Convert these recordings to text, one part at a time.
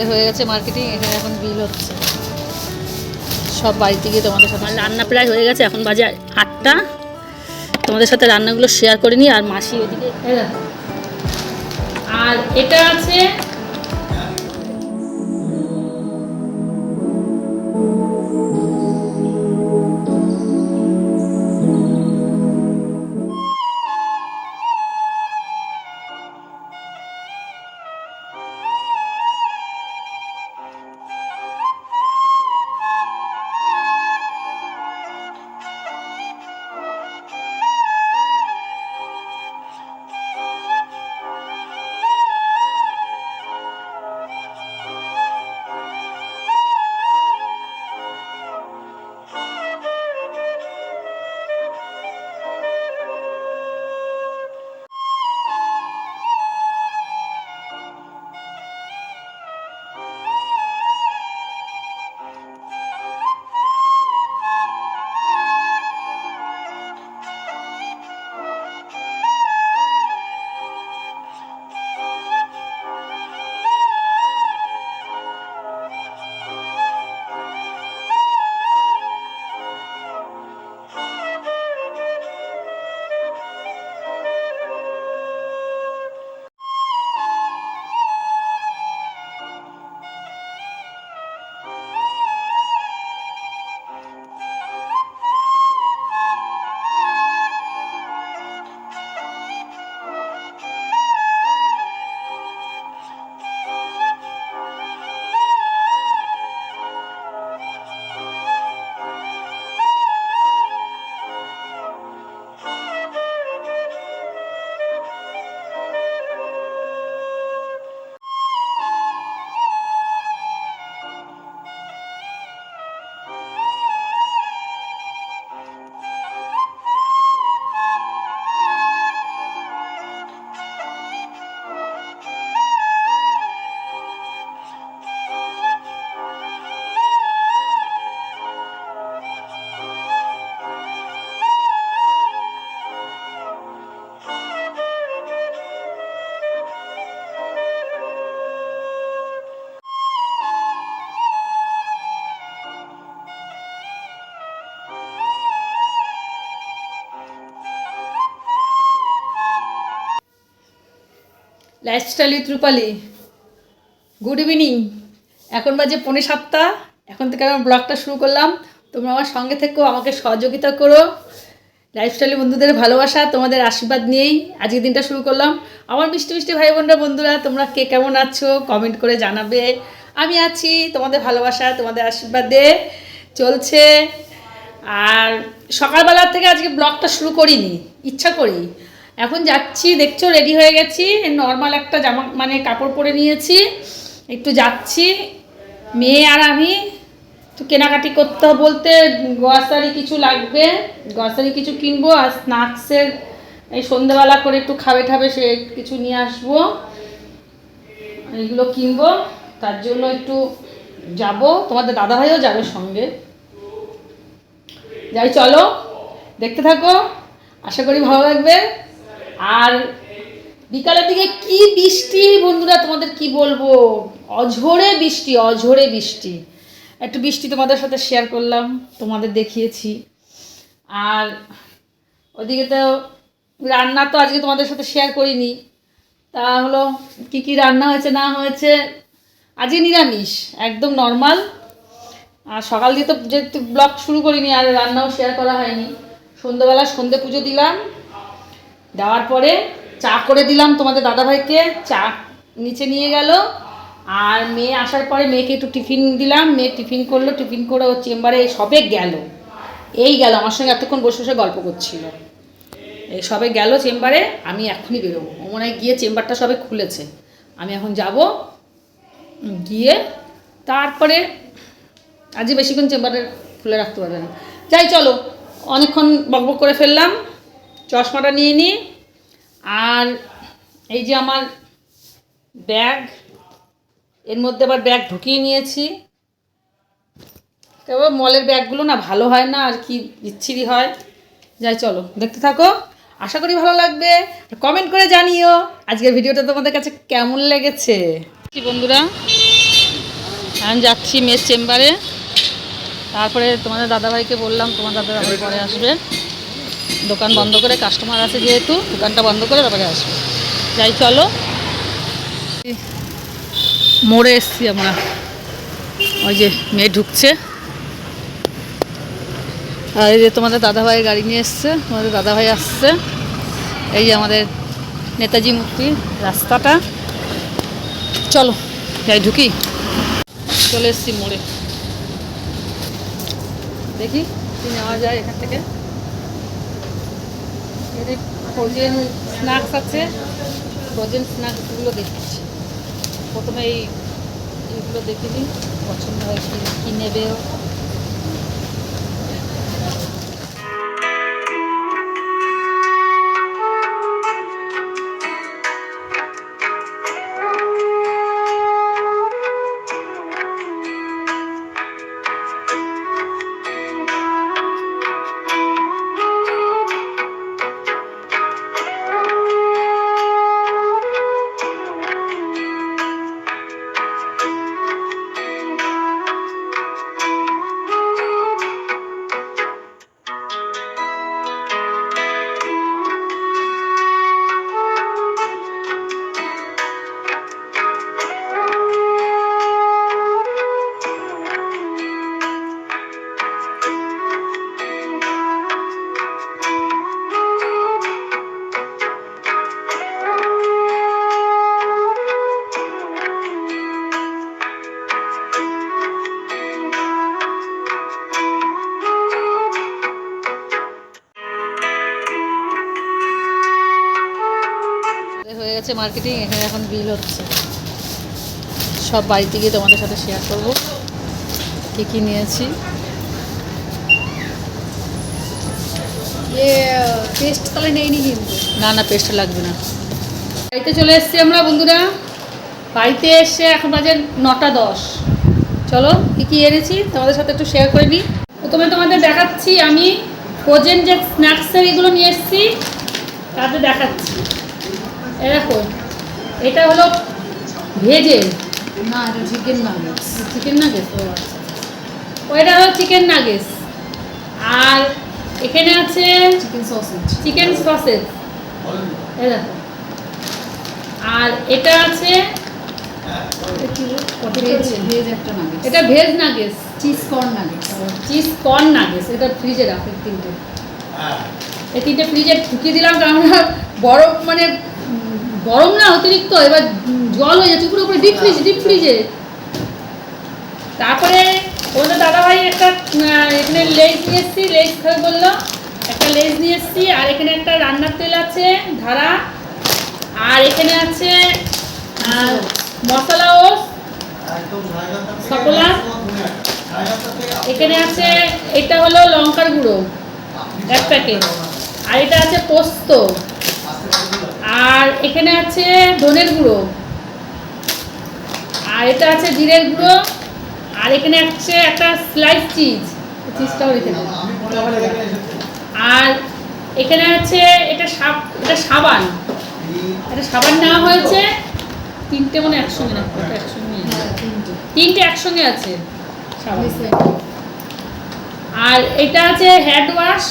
আমাদের হয়ে গেছে মার্কেটিং এখানে এখন বিল হচ্ছে। সব বাড়িতে গিয়ে তোমাদের সাথে রান্না প্রায় হয়ে গেছে এখন বাজে আটটা। তোমাদের সাথে রান্নাগুলো শেয়ার করে নিই আর মাসি ওদিকে আর এটা আছে lifestyle with Rupali. Good evening. এখন বাজে পৌনে সাতটা। এখন থেকে আমি ব্লগটা শুরু করলাম। তোমরা আমার সঙ্গে থেকেও আমাকে সহযোগিতা করো। লাইফস্টাইলের বন্ধুদের ভালোবাসা, তোমাদের আশীর্বাদ নিয়েই আজকের দিনটা শুরু করলাম। আমার মিষ্টি মিষ্টি ভাই বোনরা বন্ধুরা, তোমরা কে কেমন আছো? কমেন্ট করে জানাবে। আমি আছি তোমাদের ভালোবাসা, তোমাদের আশীর্বাদে চলছে। আর সকালবেলার থেকে আজকে ব্লগটা শুরু করিনি, ইচ্ছা করি। এখন যাচ্ছি, দেখছ রেডি হয়ে গেছি। নর্মাল একটা জামা মানে কাপড় পরে নিয়েছি। একটু যাচ্ছি। মেয়ে আর আমি একটু কেনাকাটি করতে বলতে গ্রসারি কিছু লাগবে। গ্রসারি কিছু কিনবো আর স্ন্যাক্সের এই সন্ধেবেলা করে একটু খাবে ঠাবে সে কিছু নিয়ে আসব। এইগুলো কিনবো। তার জন্য একটু যাব। তোমাদের দাদাভাইও যাবে সঙ্গে। যাই, চলো। দেখতে থাকো। আশা করি ভালো লাগবে। আর বিকালের দিকে কি বৃষ্টি? বন্ধুরা, তোমাদের কি বলব? অঝোরে বৃষ্টি অঝোরে বৃষ্টি। একটু বৃষ্টি তোমাদের সাথে শেয়ার করলাম, তোমাদের দেখিয়েছি। আর ওদিকে তো রান্না তো আজকে তোমাদের সাথে শেয়ার করিনি। তা হলো, কি কি রান্না হয়েছে, না হয়েছে? আজকে নিরামিষ, একদম নর্মাল আর সকাল দিয়ে তো যেহেতু ব্লগ শুরু করিনি, আর রান্নাও শেয়ার করা হয়নি। সন্ধ্যেবেলা সন্ধে পুজো দিলাম। দেওয়ার পরে চা করে দিলাম তোমাদের দাদাভাইকে, চা নিচে নিয়ে গেল। আর মেয়ে আসার পরে মেয়েকে একটু টিফিন দিলাম। মেয়ে টিফিন করল, টিফিন করে ও চেম্বারে সবে গেল। এই গেল, আমার সঙ্গে এতক্ষণ বসে বসে গল্প করছিল। এই সবে গেল চেম্বারে, আমি এখনই বেরোবো। ও মনে হয় গিয়ে চেম্বারটা সবে খুলেছে। আমি এখন যাব। গিয়ে তারপরে আজকে বেশিক্ষণ চেম্বারে খুলে রাখতে পারবে না। যাই, চলো। অনেকক্ষণ বকবক করে ফেললাম। চশমাটা নিয়ে নিই আর এই যে আমার ব্যাগ, এর মধ্যে আবার ব্যাগ ঢুকিয়ে নিয়েছি। তবে মলের ব্যাগগুলো না ভালো হয় না, আর কি বিচ্ছিরি হয়। যাই চলো, দেখতে থাকো। আশা করি ভালো লাগবে। কমেন্ট করে জানিও আজকের ভিডিওটা তোমাদের কাছে কেমন লেগেছে। বন্ধুরা, আমি যাচ্ছি মেয়ের চেম্বারে। তারপরে তোমাদের দাদাভাইকে বললাম, তোমার দাদাভাই পরে আসবে। দোকান বন্ধ করে কাস্টমার আছে যেহেতু, দোকানটা বন্ধ করে তারপরে আসবে। যাই, চলো। মোড়ে এসছি আমরা। ওই যে মেয়ে ঢুকছে। আর এই যে তোমাদের দাদাভাই গাড়ি নিয়ে এসছে, তোমাদের দাদাভাই আসছে। এই যে আমাদের নেতাজি মূর্তি রাস্তাটা। চলো, যাই, ঢুকি। চলে এসছি মোড়ে। দেখি, কি নেওয়া যায় এখান থেকে। ফ্রোজেন স্ন্যাক্স আছে। ফ্রোজেন স্ন্যাক্সগুলো দেখছি। প্রথমে এই এইগুলো দেখে দিই পছন্দ হয় কি কী নেবে গেছে মার্কেটিং এখানে এখন বিল হচ্ছে। সব বাড়িতে গিয়ে তোমাদের সাথে শেয়ার করব, কী কী নিয়েছি। টেস্ট তাহলে নেইনি কিন্তু। না না পেস্ট লাগবে না। বাড়িতে চলে এসেছি আমরা, বন্ধুরা। বাড়িতে এসে এখন বাজে নটা দশ। চলো, কী কী এনেছি, তোমাদের সাথে একটু শেয়ার করে নিই। প্রথমে তোমাদের দেখাচ্ছি, আমি ফ্রোজেন যে স্ন্যাক্সের এগুলো নিয়ে এসেছি, তাতে দেখাচ্ছি। দেখো এটা হলো ভেজে। না এটা চিকেন নাগেটস চিকেন নাগেস ও আচ্ছা। ওইটা হলো চিকেন নাগেস আর এখানে আছে চিকেন সসেজ চিকেন সসেজ দেখো। আর এটা আছে এটা? ভেজ। একটা নাগেটস এটা veg nuggets cheese corn nuggets cheese corn nuggets এটা ফ্রিজে রাখে তিনটে। এই তিনটে ফ্রিজে ঢুকিয়ে দিলাম কারণ বরফ মানে গরম না অতিরিক্ত এবার জল হয়ে যাচ্ছে পুরো উপরে ডিপ ফ্রিজ ডিপ ফ্রিজে তারপরে ওদের দাদাভাই একটা এখানে লেজ নিয়ে এসেছি লেজ খাবে বলল একটা লেজ নিয়ে এসেছি আর এখানে একটা রান্নার তেল আছে ধারা আর এখানে আছে মশলা ওস সকলা এখানে আছে এটা হলো লঙ্কার গুঁড়ো এক প্যাকেট। আর এটা আছে পোস্ত। আর এখানে আছে ধনের গুঁড়ো। আর এটা আছে জিরের গুঁড়ো। আর এখানে আছে একটা স্লাইস চিজ চিজটাও রেখে আর এখানে আছে এটা সাব এটা সাবান। এটা সাবান নেওয়া হয়েছে। তিনটে মানে একসঙ্গে না? একসঙ্গে। হ্যাঁ তিনটে। একসঙ্গে আছে সাবান। এ। আর এটা আছে hand wash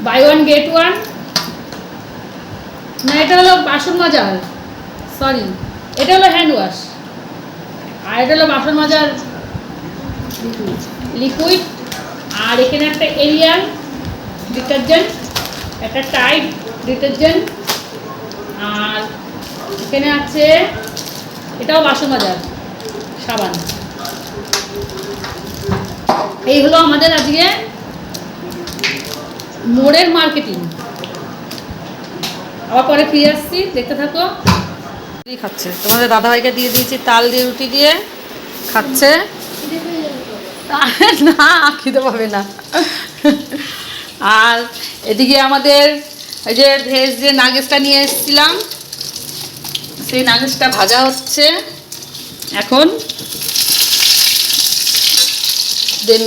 buy one get one না, এটা হলো বাসন মাজার। সরি এটা হলো হ্যান্ড ওয়াশ আর এটা হলো বাসন মাজার। লিকুইড আর এখানে একটা এরিয়াল ডিটারজেন্ট একটা টাইড ডিটারজেন্ট আর এখানে আছে, এটাও বাসন মাজার, সাবান। এই হলো আমাদের আজকে মোড়ের মার্কেটিং আবার পরে ফিরে আসছি, দেখতে থাকো। খাচ্ছে। তোমাদের দাদাভাইকে দিয়ে দিয়েছি, তাল দিয়ে রুটি দিয়ে খাচ্ছে। না খেতে পাবে না। আর এদিকে আমাদের এই যে ভেজ যে নাগেসটা নিয়ে এসেছিলাম, সেই নাগেসটা ভাজা হচ্ছে। এখন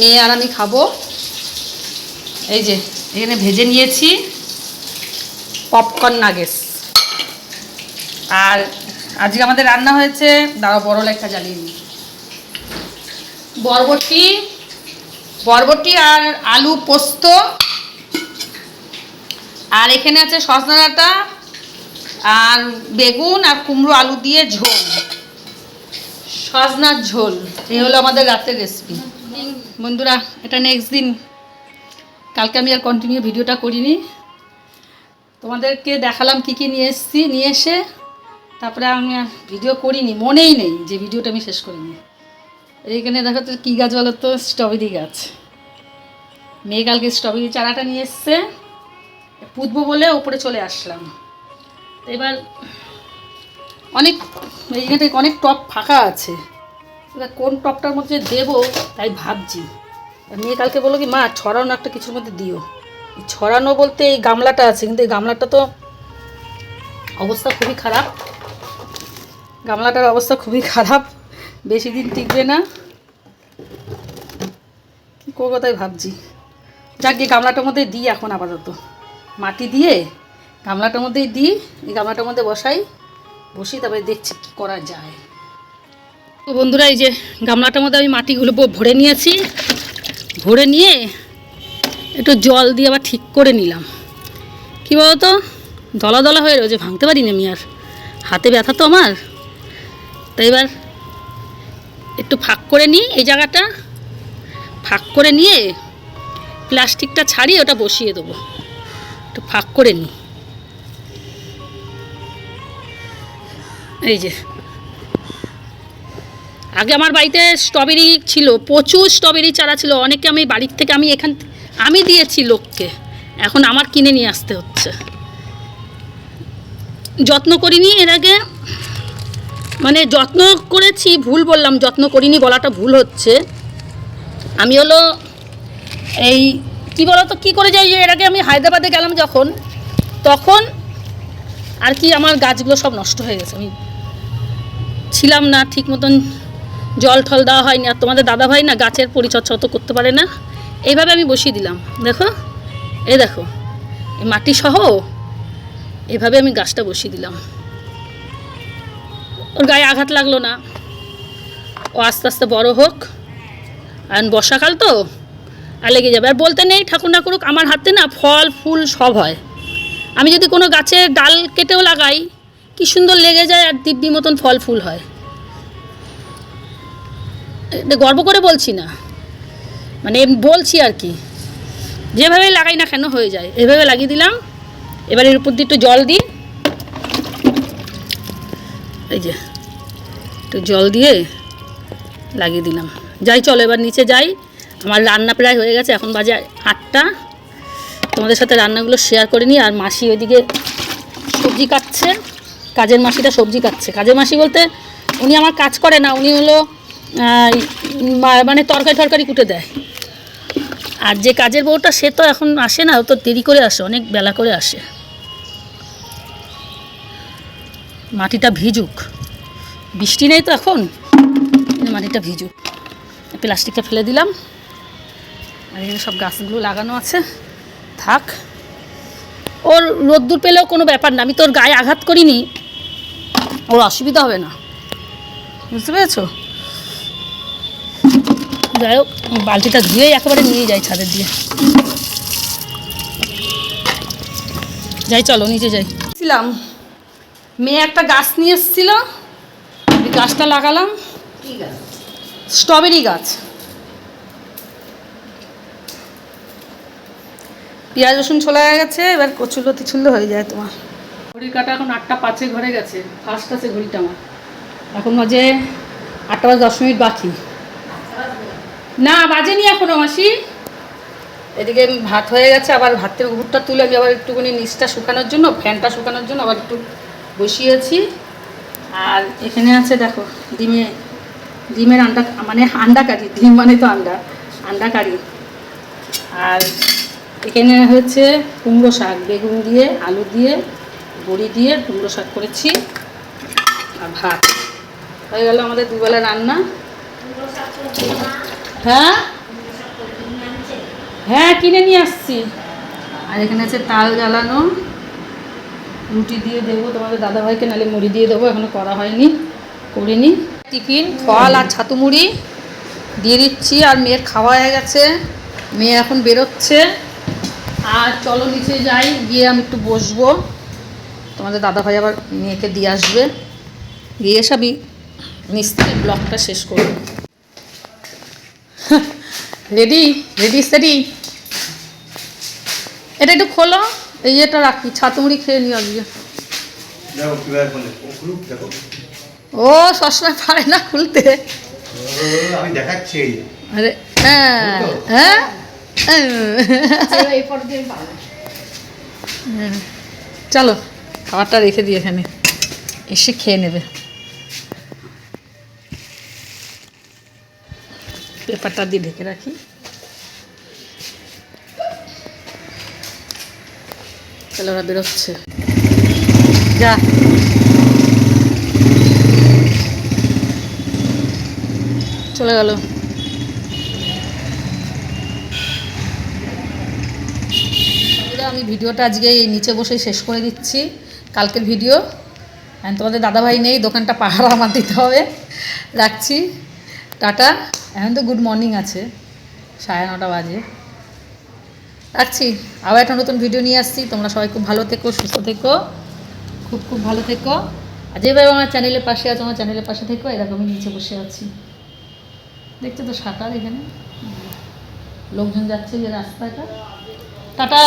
মেয়ে আর আমি খাব। এই যে, এখানে ভেজে নিয়েছি। পপকর্ন নাগেস আর আজকে আমাদের রান্না হয়েছে, দাঁড়াও বড় লেখা জ্বালিয়ে বরবটি বরবটি আর আলু পোস্ত। আর এখানে আছে সজনা ডাঁটা, আর বেগুন আর কুমড়ো আলু দিয়ে ঝোল। সজনার ঝোল, এই হলো আমাদের রাতের রেসিপি বন্ধুরা, এটা নেক্সট দিন। কালকে আমি আর কন্টিনিউ ভিডিওটা করিনি। তোমাদেরকে দেখালাম কি কি নিয়ে এসেছি, নিয়ে এসে তারপরে আমি আর ভিডিও করিনি, মনেই নেই যে ভিডিওটা আমি শেষ করিনি। এইখানে দেখো তো কী গাছ বলো তো স্ট্রবেরি গাছ। মেয়ে কালকে স্ট্রবেরি চারাটা নিয়ে এসছে, পুতবো বলে ওপরে চলে আসলাম। এবার অনেক, এইখানে অনেক টপ ফাঁকা আছে। এবার কোন টপটার মধ্যে দেবো তাই ভাবছি। মেয়ে কালকে বলল কি, মা ছড়ানো একটা কিছুর মধ্যে দিও। ছড়ানো বলতে এই গামলাটা আছে, কিন্তু এই গামলাটা তো অবস্থা খুবই খারাপ। গামলাটার অবস্থা খুবই খারাপ, বেশি দিন টিকবে না। কী করব তাই ভাবছি। যাক গিয়ে গামলাটার মধ্যে দিই এখন আপাতত। মাটি দিয়ে গামলাটার মধ্যেই দিই, এই গামলাটার মধ্যে বসাই বসি তারপরে দেখছি কী করা যায়। তো বন্ধুরা, এই যে গামলাটার মধ্যে আমি মাটিগুলো ভরে নিয়েছি। ভরে নিয়ে একটু জল দিয়ে আবার ঠিক করে নিলাম। কী বলতো? দলা দলা হয়ে রয়েছে, ভাঙতে পারিনি আমি আর। হাতে ব্যথা তো আমার। তাই এবার একটু ফাঁক করে নিই এই জায়গাটা। ফাঁক করে নিয়ে প্লাস্টিকটা ছাড়িয়ে ওটা বসিয়ে দেবো। একটু ফাঁক করে নিই। এই যে। আগে আমার বাড়িতে স্ট্রবেরি ছিল, প্রচুর স্ট্রবেরি চারা ছিল। অনেকে আমি বাড়ির থেকে আমি এখান আমি দিয়েছি লোককে। এখন আমার কিনে নিয়ে আসতে হচ্ছে। যত্ন করিনি এর আগে। মানে যত্ন করেছি, ভুল বললাম, যত্ন করিনি বলাটা ভুল হচ্ছে। আমি হলো এই, কি বলতো, কি করে যাই এর আগে আমি হায়দ্রাবাদে গেলাম যখন, তখন আর কি আমার গাছগুলো সব নষ্ট হয়ে গেছে। আমি ছিলাম না, ঠিক মতন জল ঠল দেওয়া হয়নি। আর তোমাদের দাদা ভাই না গাছের পরিচর্যা অত করতে পারে না। এইভাবে আমি বসিয়ে দিলাম। দেখো? এই দেখো। মাটি সহ এভাবে আমি গাছটা বসিয়ে দিলাম। ওর গায়ে আঘাত লাগল না। ও আস্তে আস্তে বড় হোক। আর বর্ষাকাল তো, আর লেগে যাবে। আর বলতে নেই, ঠাকুর না করুক, আমার হাতে না ফল, ফুল সব হয়। আমি যদি কোনো গাছের ডাল কেটেও লাগাই, কি সুন্দর লেগে যায় আর দিব্যি মতন ফল, ফুল হয়। গর্ব করে বলছি না। মানে বলছি আর কি। যেভাবে লাগাই না কেন হয়ে যায়। এভাবে লাগিয়ে দিলাম। এবার এর উপর দিয়ে একটু জল দিই। এই যে, একটু জল দিয়ে লাগিয়ে দিলাম। যাই, চলো এবার নিচে যাই। আমার রান্না প্রায় হয়ে গেছে। এখন বাজে আটটা। তোমাদের সাথে রান্নাগুলো শেয়ার করে নিই। আর মাসি ওইদিকে সবজি কাটছে। কাজের মাসিটা সবজি কাটছে। কাজের মাসি বলতে উনি আমার কাজ করে না। উনি হলো মানে তরকারি টরকারি কুটে দেয়। আর যে কাজের বউটা, সে তো এখন আসে না, ও তো দেরি করে আসে, অনেক বেলা করে আসে। মাটিটা ভিজুক। বৃষ্টি নেই তো এখন? মাটিটা ভিজুক। প্লাস্টিকটা ফেলে দিলাম। আর এখানে সব গাছগুলো লাগানো আছে। থাক। ওর রোদ্দুর পেলেও কোনো ব্যাপার না, আমি তোর গায়ে আঘাত করিনি। ওর অসুবিধা হবে না। বুঝতে পেরেছ? যাই হোক বালতিটা ধুয়েই একেবারে নিয়ে যাই ছাদের দিয়ে। যাই চলো নিচে যাই। ছিলাম। মেয়ে একটা গাছ নিয়ে এসেছিল। ওই গাছটা লাগালাম। স্ট্রবেরি গাছ। পেঁয়াজ রসুন ছোলা হয়ে গেছে এবার কচুলো তিচুল্লো হয়ে যায় তোমার। ঘড়ির কাটা এখন আটটা পাঁচে ঘরে গেছে ফার্স্ট আছে ঘড়িটা আমার। এখন মাঝে আটটা বাজে দশ মিনিট বাকি। না, বাজেনি এখনও, মাসি। এদিকে ভাত হয়ে গেছে, আবার ভাতের ঘুরটা তুলে আমি আবার একটুখানি নিচটা শুকানোর জন্য, ফ্যানটা শুকানোর জন্য আবার একটু বসিয়েছি। আর এখানে আছে, দেখো, ডিমে, ডিমের আন্ডা মানে আন্ডা কারি ডিম মানে তো আন্ডা আন্ডা কারি আর এখানে হচ্ছে কুমড়ো শাক, বেগুন দিয়ে, আলু দিয়ে, বড়ি দিয়ে কুমড়ো শাক করেছি, আর ভাত। হয়ে গেল আমাদের দুবেলা রান্না। হ্যাঁ? হ্যাঁ কিনে নিয়ে আসছি। আর এখানে আছে তাল জ্বালানো। রুটি দিয়ে দেবো তোমাদের দাদাভাইকে, নাহলে মুড়ি দিয়ে দেবো, এখনও করা হয়নি, করিনি। টিফিন, ফল আর ছাতু মুড়ি দিয়ে দিচ্ছি, আর মেয়ের খাওয়া হয়ে গেছে। মেয়ে এখন বেরোচ্ছে। আর চলো নিচে যাই, গিয়ে আমি একটু বসবো। তোমাদের দাদাভাই আবার মেয়েকে দিয়ে আসবে। দিয়ে এসে আমি নিচ ব্লগটা শেষ করব। রেডি রেডি সেডি এটা একটু খোলো। এই এটা রাখি ছাতু মুড়ি খেয়ে নিও আজকে। দেখো কীভাবে বলে ও খুলুক দেখো। ও সবসময় পারে না খুলতে। আমি দেখাচ্ছি আরে হ্যাঁ হ্যাঁ। দিয়ে চলো খাবারটা রেখে দিই এখানে। এসে খেয়ে নেবে। পেপারটা দিয়ে ঢেকে রাখি। তাহলে ওরা বেরোচ্ছে। যা। চলে গেল। আমি ভিডিওটা আজকে নিচে বসে শেষ করে দিচ্ছি। কালকের ভিডিও। তোমাদের দাদাভাই নেই, দোকানটা পাহারা আমার দিতে হবে। রাখছি। টাটা। এখন তো গুড মর্নিং আছে, সাড়ে নটা বাজে। রাখছি, আবার একটা নতুন ভিডিও নিয়ে আসছি। তোমরা সবাই খুব ভালো থেকো, সুস্থ থেকো, খুব খুব ভালো থেকো। আর যেভাবে আমার চ্যানেলের পাশে আছো, আমার চ্যানেলের পাশে থেকো এরকম আমি নিচে বসে আছি। দেখছ তো সাঁতার এখানে? লোকজন যাচ্ছে যে রাস্তাটা। টাটা!